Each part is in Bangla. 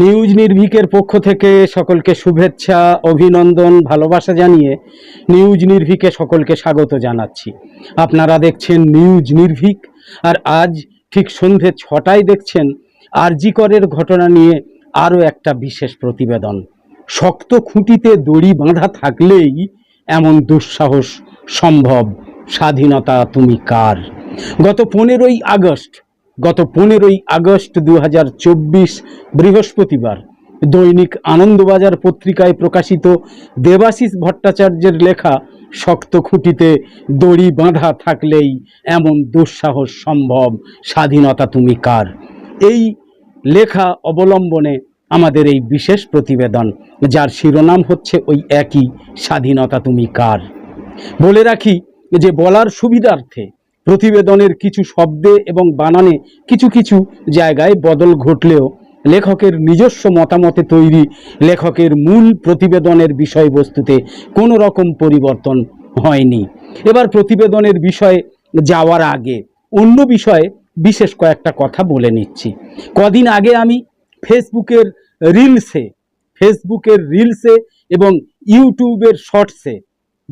নিউজ নির্ভীকের পক্ষ থেকে সকলকে শুভেচ্ছা, অভিনন্দন, ভালোবাসা জানিয়ে নিউজ নির্ভীকে সকলকে স্বাগত জানাচ্ছি। আপনারা দেখছেন নিউজ নির্ভীক, আর আজ ঠিক সন্ধে ছটায় দেখছেন আরজিকরের ঘটনা নিয়ে আরও একটা বিশেষ প্রতিবেদন। শক্ত খুঁটিতে দড়ি বাঁধা থাকলেই এমন দুঃসাহস সম্ভব, স্বাধীনতা তুমি কার? গত পনেরোই আগস্ট গত পনেরোই আগস্ট দু হাজার চব্বিশ বৃহস্পতিবার দৈনিক আনন্দবাজার পত্রিকায় প্রকাশিত দেবাশিস ভট্টাচার্যের লেখা শক্ত খুঁটিতে দড়ি বাঁধা থাকলেই এমন দুঃসাহস সম্ভব, স্বাধীনতা তুমি কার? এই লেখা অবলম্বনে আমাদের এই বিশেষ প্রতিবেদন, যার শিরোনাম হচ্ছে ওই একই, স্বাধীনতা তুমি কার? বলে রাখি যে বলার সুবিধার্থে প্রতিবেদনের কিছু শব্দে এবং বানানে কিছু কিছু জায়গায় বদল ঘটলেও লেখকের নিজস্ব মতামতে তৈরি লেখকের মূল প্রতিবেদনের বিষয়বস্তুতে কোনো রকম পরিবর্তন হয়নি। এবার প্রতিবেদনের বিষয়ে যাওয়ার আগে অন্য বিষয়ে বিশেষ কয়েকটা কথা বলে নিচ্ছি। কদিন আগে আমি ফেসবুকের রিলসে ফেসবুকের রিলসে এবং ইউটিউবের শর্টসে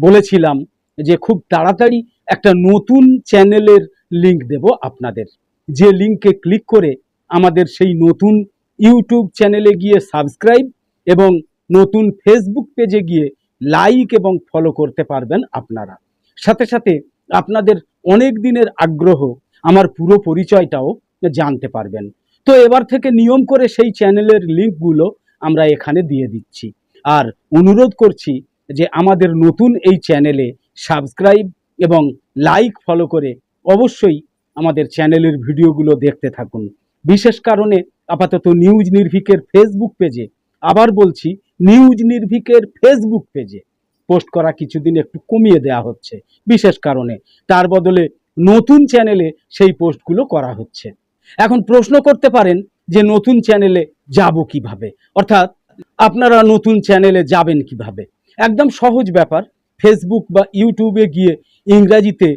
বলেছিলাম যে খুব তাড়াতাড়ি একটা নতুন চ্যানেলের লিংক দেব আপনাদের। যে লিংকে ক্লিক করে আমাদের সেই নতুন ইউটিউব চ্যানেলে গিয়ে সাবস্ক্রাইব এবং নতুন ফেসবুক পেজে গিয়ে লাইক এবং ফলো করতে পারবেন আপনারা। সাথে সাথে আপনাদের অনেক দিনের আগ্রহ আমার পুরো পরিচয়টাও জানতে পারবেন। তো এবার থেকে নিয়ম করে সেই চ্যানেলের লিঙ্কগুলো আমরা এখানে দিয়ে দিচ্ছি। আর অনুরোধ করছি যে আমাদের নতুন এই চ্যানেলে সাবস্ক্রাইব এবং লাইক ফলো করে অবশ্যই আমাদের চ্যানেলের ভিডিওগুলো দেখতে থাকুন। বিশেষ কারণে আপাতত নিউজ নির্ভীকের ফেসবুক পেজে আবার বলছি, নিউজ নির্ভীকের ফেসবুক পেজে পোস্ট করা কিছুদিন একটু কমিয়ে দেওয়া হচ্ছে বিশেষ কারণে। তার বদলে নতুন চ্যানেলে সেই পোস্টগুলো করা হচ্ছে। এখন প্রশ্ন করতে পারেন যে নতুন চ্যানেলে যাব কীভাবে? অর্থাৎ আপনারা নতুন চ্যানেলে যাবেন কীভাবে? একদম সহজ ব্যাপার। ফেসবুক বা ইউটিউবে গিয়ে ইংরাজিতে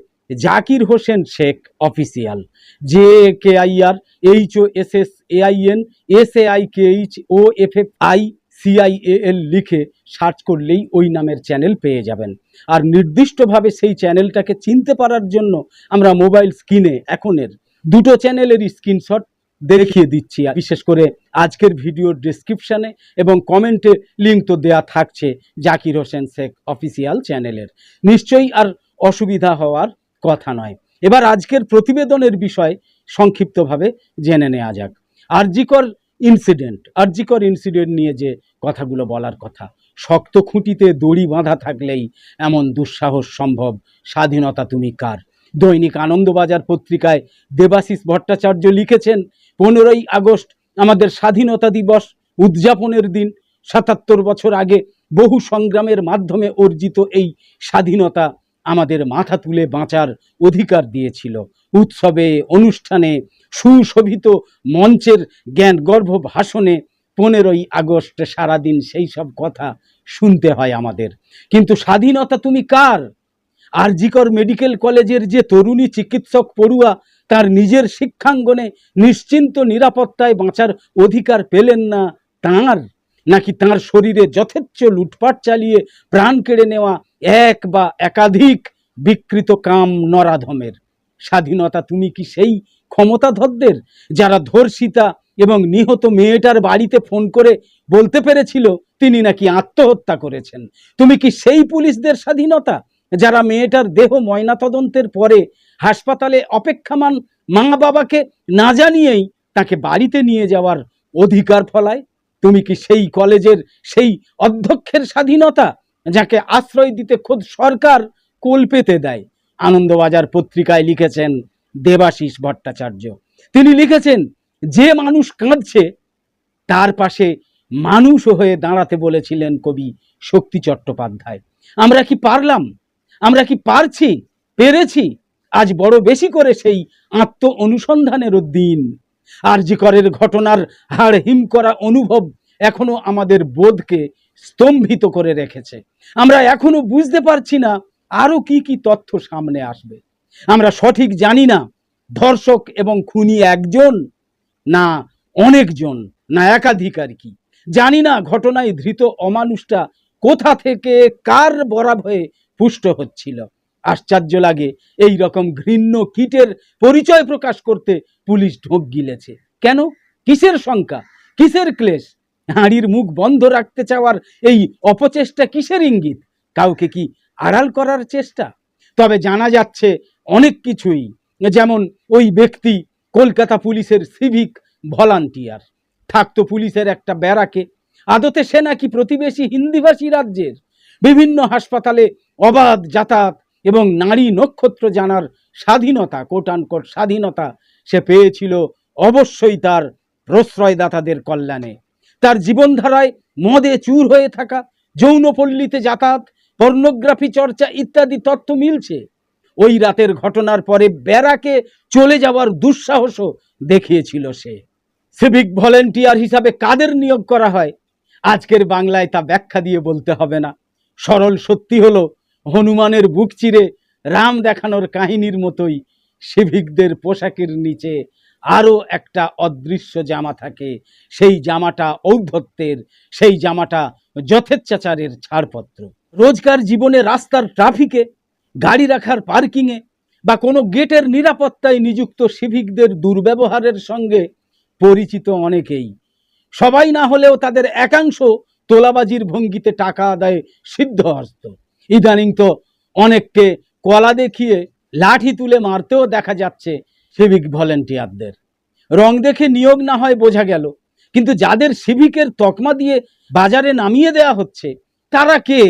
Zakir Hossain Sheikh official, J K I R, H O S S A I N, S A I K H O F F I CIL লিখে সার্চ করলেই ওই নামের চ্যানেল পেয়ে যাবেন। আর নির্দিষ্টভাবে সেই চ্যানেলটাকে চিনতে পারার জন্য আমরা মোবাইল স্ক্রিনে এখনের দুটো চ্যানেলের স্ক্রিনশট দেখিয়ে দিচ্ছি। বিশেষ করে আজকের ভিডিওর ডিসক্রিপশানে এবং কমেন্টে লিঙ্ক তো দেয়া থাকছে জাকির হোসেন শেখ অফিসিয়াল চ্যানেলের। নিশ্চয়ই আর অসুবিধা হওয়ার কথা নয়। এবার আজকের প্রতিবেদনের বিষয় সংক্ষিপ্তভাবে জেনে নেওয়া যাক। আরজিকর ইনসিডেন্ট আরজিকর ইনসিডেন্ট নিয়ে যে কথাগুলো বলার কথা, শক্ত খুঁটিতে দড়ি বাঁধা থাকলেই এমন দুঃসাহস সম্ভব। স্বাধীনতা তুমি কার? দৈনিক আনন্দবাজার পত্রিকায় দেবাশিস ভট্টাচার্য লিখেছেন, পনেরোই আগস্ট আমাদের স্বাধীনতা দিবস, উদযাপনের দিন। সাতাত্তর বছর আগে বহু সংগ্রামের মাধ্যমে অর্জিত এই স্বাধীনতা আমাদের মাথা তুলে বাঁচার অধিকার দিয়েছিল। উৎসবে, অনুষ্ঠানে, সুশোভিত মঞ্চের জ্ঞানগর্ভ ভাষণে পনেরোই আগস্ট সারাদিন সেই সব কথা শুনতে হয় আমাদের। কিন্তু স্বাধীনতা তুমি কার? আর জিকর মেডিকেল কলেজের যে তরুণী চিকিৎসক পড়ুয়া, তার নিজের শিক্ষাঙ্গনে নিশ্চিন্ত নিরাপত্তায় বাঁচার অধিকার পেলেন না তাঁর? নাকি তার শরীরে যথেচ্ছ লুটপাট চালিয়ে প্রাণ কেড়ে নেওয়া এক বা একাধিক বিকৃত কাম নরাধমের। স্বাধীনতা তুমি কি সেই ক্ষমতাধরদের যারা ধর্ষিতা এবং নিহত মেয়েটার বাড়িতে ফোন করে বলতে পেরেছিল, তিনি নাকি আত্মহত্যা করেছেন? তুমি কি সেই পুলিশদের স্বাধীনতা যারা মেয়েটার দেহ ময়নাতদন্তের পরে হাসপাতালে অপেক্ষামান মা বাবাকে না জানিয়েই তাকে বাড়িতে নিয়ে যাওয়ার অধিকার ফলায়? তুমি কি সেই কলেজের সেই অধ্যক্ষের স্বাধীনতা যাকে আশ্রয় দিতে খোদ সরকার কোল পেতে দেয়। আনন্দবাজার পত্রিকায় লিখেছেন দেবাশিস ভট্টাচার্য। তিনি লিখেছেন, যে মানুষ কাঁদছে, তার পাশে মানুষ হয়ে দাঁড়াতে বলেছিলেন কবি শক্তি চট্টোপাধ্যায়। আমরা কি পারলাম? আমরা কি পারছি? পেরেছি? আজ বড় বেশি করে সেই আত্ম অনুসন্ধানেরও দিন। আর জি করের ঘটনার হাড় হিম করা অনুভব এখনও আমাদের বোধকে স্তম্ভিত করে রেখেছে। আমরা এখনও বুঝতে পারছি না আরও কি কি তথ্য সামনে আসবে। আমরা সঠিক জানি না ধর্ষক এবং খুনি একজন না অনেকজন না একাধিকার কি। জানি না ঘটনায় ধৃত অমানুষটা কোথা থেকে কার বরাব হয়ে পুষ্ট হচ্ছিল। আশ্চর্য লাগে এই রকম ঘৃণ্য কীটের পরিচয় প্রকাশ করতে পুলিশ ঢোক গিলেছে। কেন? কিসের শঙ্কা? কিসের ক্লেশ? হাঁড়ির মুখ বন্ধ রাখতে চাওয়ার এই অপচেষ্টা কিসের ইঙ্গিত? কাউকে কি আড়াল করার চেষ্টা? তবে জানা যাচ্ছে অনেক কিছুই, যেমন ওই ব্যক্তি কলকাতা পুলিশের সিভিক ভলান্টিয়ার থাকতো পুলিশের একটা ব্যারাকে। আদতে সে নাকি প্রতিবেশী হিন্দিভাষী রাজ্যের। বিভিন্ন হাসপাতালে অবাধ যাতায়াত এবং নারী নক্ষত্র জানার স্বাধীনতা কোটানকোট স্বাধীনতা সে পেয়েছিল অবশ্যই তার প্রশ্রয়দাতাদের কল্যাণে। তার জীবনধারায় মদে চুর হয়ে থাকা, যৌনপল্লীতে যাতায়াত, পর্নোগ্রাফি চর্চা ইত্যাদি তথ্য মিলছে। ওই রাতের ঘটনার পরে ব্যারাকে চলে যাওয়ার দুঃসাহসও দেখিয়েছিল সে। সিভিক ভলেন্টিয়ার হিসাবে কাদের নিয়োগ করা হয়? আজকের বাংলায় তা ব্যাখ্যা দিয়ে বলতে হবে না। সরল সত্যি হলো, হনুমানের বুক চিরে রাম দেখানোর কাহিনীর মতোই সিভিকদের পোশাকের নিচে আরও একটা অদৃশ্য জামা থাকে। সেই জামাটা ঔদ্ধত্যের, সেই জামাটা যথেচ্ছাচারের ছাড়পত্র। রোজকার জীবনে রাস্তার ট্রাফিকে, গাড়ি রাখার পার্কিংয়ে বা কোনো গেটের নিরাপত্তায় নিযুক্ত সিভিকদের দুর্ব্যবহারের সঙ্গে পরিচিত অনেকেই। সবাই না হলেও তাদের একাংশ তোলাবাজির ভঙ্গিতে টাকা আদায়ে সিদ্ধহস্ত। ইদানিং তো অনেককে কলা দেখিয়ে লাঠি তুলে মারতেও দেখা যাচ্ছে সিভিক ভলেন্টিয়ারদের রং দেখে নিয়োগ না হয় বোঝা গেল, কিন্তু যাদের সিভিকের তকমা দিয়ে বাজারে নামিয়ে দেয়া হচ্ছে, তারা কে?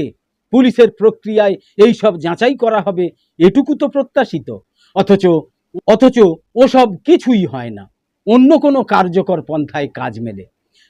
পুলিশের প্রক্রিয়ায় এই সব যাচাই করা হবে, এটুকু তো প্রত্যাশিত। অথচ অথচ ওসব কিছুই হয় না, অন্য কোনো কার্যকর পন্থায় কাজ মেলে।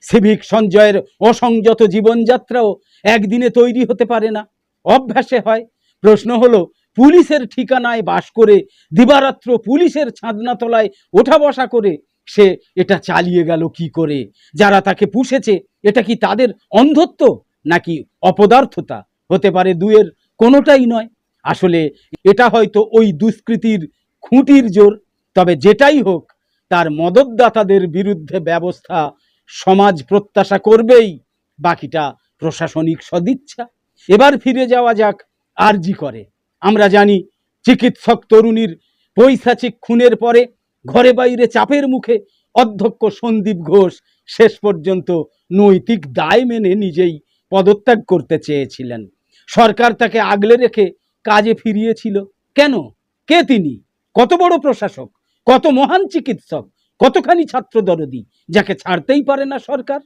সিভিক সঞ্জয়ের অসংযত জীবনযাত্রাও একদিনে তৈরি হতে পারে না। অভ্যাসে হয়, প্রশ্ন হলো পুলিশের ঠিকানায় বাস করে দিবারাত্র পুলিশের ছাদনা তলায় ওঠা বসা করে সে এটা চালিয়ে গেল কি করে? যারা তাকে পুষেছে, এটা কি তাদের অন্ধত্ব নাকি অপদার্থতা? হতে পারে দুয়ের কোনোটাই নয়। আসলে এটা হয়তো ওই দুষ্কৃতির খুঁটির জোর। তবে যেটাই হোক, তার মদতদাতাদের বিরুদ্ধে ব্যবস্থা সমাজ প্রত্যাশা করবেই। বাকিটা প্রশাসনিক সদিচ্ছা। এবার ফিরে যাওয়া যাক আরজি করে। আমরা জানি চিকিৎসক তরুণীর পৈশাচিক খুনের পরে ঘরে বাইরে চাপের মুখে অধ্যক্ষ সন্দীপ ঘোষ শেষ পর্যন্ত নৈতিক দায় মেনে নিজেই পদত্যাগ করতে চেয়েছিলেন। সরকার তাকে আগলে রেখে কাজে ফিরিয়েছিল। কেন? কে তিনি? কত বড় প্রশাসক? কত মহান চিকিৎসক? কতখানি ছাত্র দরদি যাকে ছাড়তেই পারে না সরকার?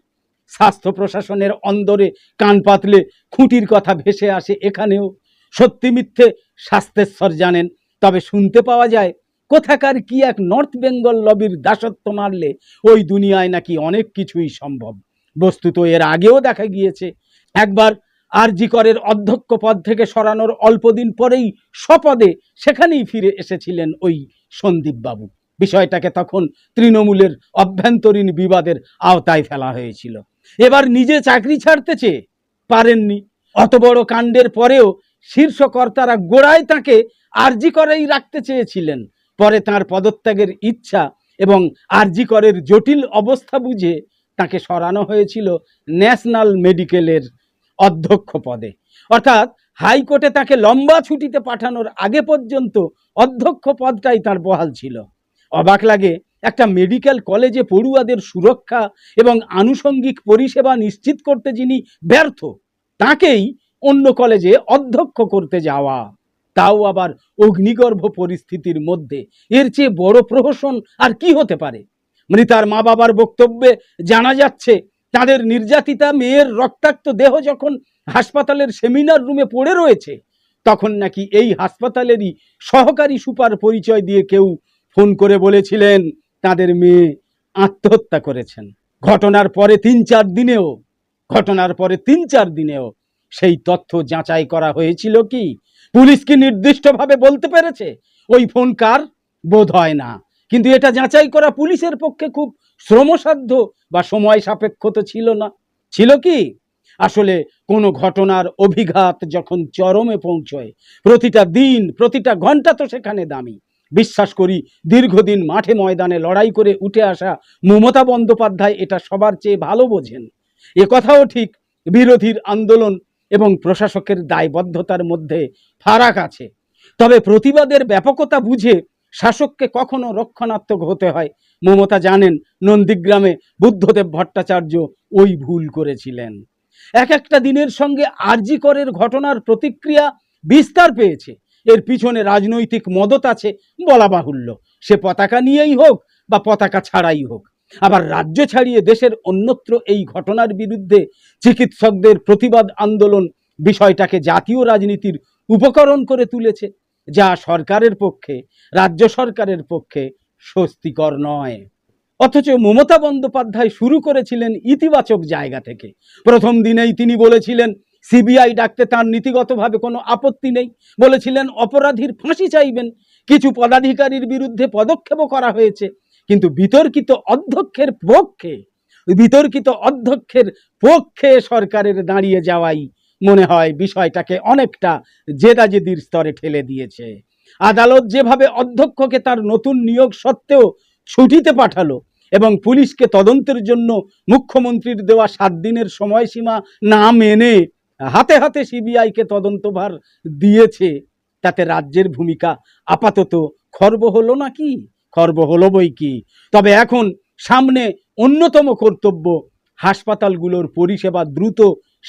স্বাস্থ্য প্রশাসনের অন্দরে কান পাতলে খুঁটির কথা ভেসে আসে এখানেও। সত্যি মিথ্যে স্বাস্থ্যেশ্বর জানেন, তবে শুনতে পাওয়া যায়, কোথাকার কি এক নর্থ বেঙ্গল লবির দাসত্ব মারলে ওই দুনিয়ায় নাকি অনেক কিছুই সম্ভব। বস্তুত এর আগেও দেখা গিয়েছে, একবার আরজি করের অধ্যক্ষ পদ থেকে সরানোর অল্পদিন পরেই স্বপদে সেখানেই ফিরে এসেছিলেন ওই সন্দীপ বাবু বিষয়টাকে তখন তৃণমূলের অভ্যন্তরীণ বিবাদের আওতায় ফেলা হয়েছিল। এবার নিজে চাকরি ছাড়তে চেয়ে পারেননি। অত বড় কাণ্ডের পরেও শীর্ষ কর্তারা গোড়ায় তাকে আরজি করেই রাখতে চেয়েছিলেন। পরে তার পদত্যাগের ইচ্ছা এবং আরজি করের জটিল অবস্থা বুঝে তাকে সরানো হয়েছিল ন্যাশনাল মেডিকেলের অধ্যক্ষ পদে। অর্থাৎ হাইকোর্টে তাকে লম্বা ছুটিতে পাঠানোর আগে পর্যন্ত অধ্যক্ষ পদটাই তার বহাল ছিল। অবাক লাগে, একটা মেডিকেল কলেজে পড়ুয়াদের সুরক্ষা এবং আনুষঙ্গিক পরিষেবা নিশ্চিত করতে যিনি ব্যর্থ, তাকেই অন্য কলেজে অধ্যক্ষ করতে যাওয়া। তাও আবার অগ্নিগর্ভ পরিস্থিতির মধ্যে। এর চেয়ে বড় প্রহসন আর কি হতে পারে? মৃতার মা বাবার বক্তব্যে জানা যাচ্ছে, তাদের নির্যাতিতা, মেয়ের রক্তাক্ত দেহ যখন হাসপাতালের সেমিনার রুমে পড়ে রয়েছে, তখন নাকি এই হাসপাতালেরই সহকারী সুপার পরিচয় দিয়ে কেউ ফোন করে বলেছিলেন, তাদের মেয়ে আত্মহত্যা করেছেন। ঘটনার পরে তিন চার দিনেও, ঘটনার পরে তিন চার দিনেও সেই তথ্য যাচাই করা হয়েছিল কি? পুলিশ কি নির্দিষ্টভাবে বলতে পেরেছে? ওই ফোন কার? বোধ হয় না। কিন্তু এটা যাচাই করা পুলিশের পক্ষে খুব শ্রমসাধ্য বা সময় সাপেক্ষ তো ছিল না। ছিল কি? আসলে কোনো ঘটনার অভিঘাত যখন চরমে পৌঁছয়, প্রতিটা দিন, প্রতিটা ঘণ্টা তো সেখানে দামি। বিশ্বাস করি, দীর্ঘদিন মাঠে ময়দানে লড়াই করে উঠে আসা মমতা বন্দ্যোপাধ্যায় এটা সবার চেয়ে ভালো বোঝেন। এ কথাও ঠিক, বিরোধীর আন্দোলন এবং প্রশাসকের দায়বদ্ধতার মধ্যে ফারাক আছে। তবে প্রতিবাদের ব্যাপকতা বুঝে শাসককে কখনো রক্ষণাত্মক হতে হয়। মমতা জানেন, নন্দীগ্রামে বুদ্ধদেব ভট্টাচার্য ওই ভুল করেছিলেন। এক একটা দিনের সঙ্গে আরজি করের ঘটনার প্রতিক্রিয়া বিস্তার পেয়েছে। এর পিছনে রাজনৈতিক মদত আছে বলা বাহুল্য। সে পতাকা নিয়েই হোক বা পতাকা ছাড়াই হোক। আবার রাজ্য ছাড়িয়ে দেশের অন্যত্র এই ঘটনার বিরুদ্ধে চিকিৎসকদের প্রতিবাদ আন্দোলন বিষয়টাকে জাতীয় রাজনীতির উপকরণ করে তুলেছে, যা সরকারের পক্ষে, রাজ্য সরকারের পক্ষে স্বস্তিকর নয়। অথচ মমতা বন্দ্যোপাধ্যায় শুরু করেছিলেন ইতিবাচক জায়গা থেকে। প্রথম দিনেই তিনি বলেছিলেন, সিবিআই ডাকতে তার নীতিগতভাবে কোনো আপত্তি নেই। বলেছিলেন, অপরাধীর ফাঁসি চাইবেন। কিছু পদাধিকারীর বিরুদ্ধে পদক্ষেপও করা হয়েছে। কিন্তু বিতর্কিত অধ্যক্ষের পক্ষে, বিতর্কিত অধ্যক্ষের পক্ষে সরকারের দাঁড়িয়ে যাওয়াই মনে হয় বিষয়টাকে অনেকটা জেদাজেদির স্তরে ঠেলে দিয়েছে। আদালত যেভাবে অধ্যক্ষকে তার নতুন নিয়োগ সত্ত্বেও ছুটিতে পাঠালো এবং পুলিশকে তদন্তের জন্য মুখ্যমন্ত্রীর দেওয়া সাত দিনের সময়সীমা না মেনে হাতে হাতে সিবিআইকে তদন্তভার দিয়েছে, তাতে রাজ্যের ভূমিকা আপাতত খর্ব হলো নাকি? খর্ব হলো বই কি? তবে এখন সামনে অন্যতম কর্তব্য হাসপাতালগুলোর পরিষেবা দ্রুত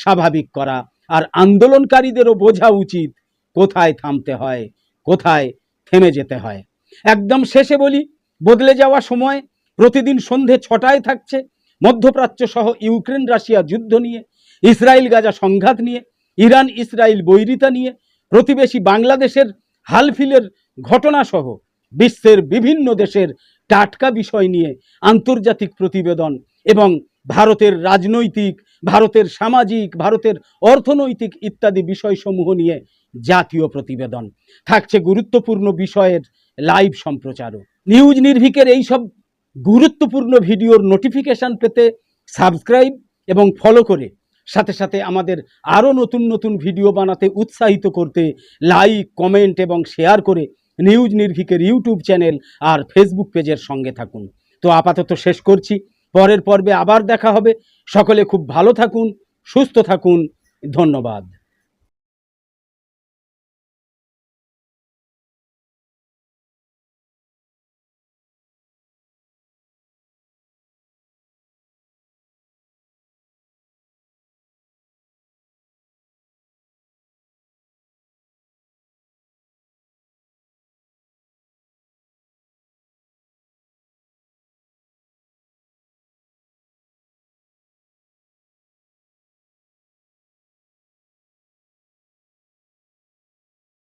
স্বাভাবিক করা আর আন্দোলনকারীদেরও বোঝা উচিত কোথায় থামতে হয়, কোথায় থেমে যেতে হয়। একদম শেষে বলি, বদলে যাওয়া সময় প্রতিদিন সন্ধে ছটায় থাকছে। মধ্যপ্রাচ্য সহ ইউক্রেন, রাশিয়া যুদ্ধ নিয়ে, ইসরায়েল, গাজা সংঘাত নিয়ে, ইরান, ইসরায়েল বৈরিতা নিয়ে, প্রতিবেশী বাংলাদেশের হালফিলের ঘটনা সহ বিশ্বের বিভিন্ন দেশের টাটকা বিষয় নিয়ে আন্তর্জাতিক প্রতিবেদন এবং ভারতের রাজনৈতিক, ভারতের সামাজিক, ভারতের অর্থনৈতিক ইত্যাদি বিষয়সমূহ নিয়ে জাতীয় প্রতিবেদন। থাকছে গুরুত্বপূর্ণ বিষয়ের লাইভ সম্প্রচারও। নিউজ নির্ভিকের এইসব গুরুত্বপূর্ণ ভিডিওর নোটিফিকেশন পেতে সাবস্ক্রাইব এবং ফলো করে সাথে সাথে আমাদের আরও নতুন নতুন ভিডিও বানাতে উৎসাহিত করতে লাইক, কমেন্ট এবং শেয়ার করে নিউজ নির্ভিকের ইউটিউব চ্যানেল আর ফেসবুক পেজের সঙ্গে থাকুন। তো আপাতত শেষ করছি। পরের পর্বে আবার দেখা হবে। সকলে খুব ভালো থাকুন, সুস্থ থাকুন। ধন্যবাদ।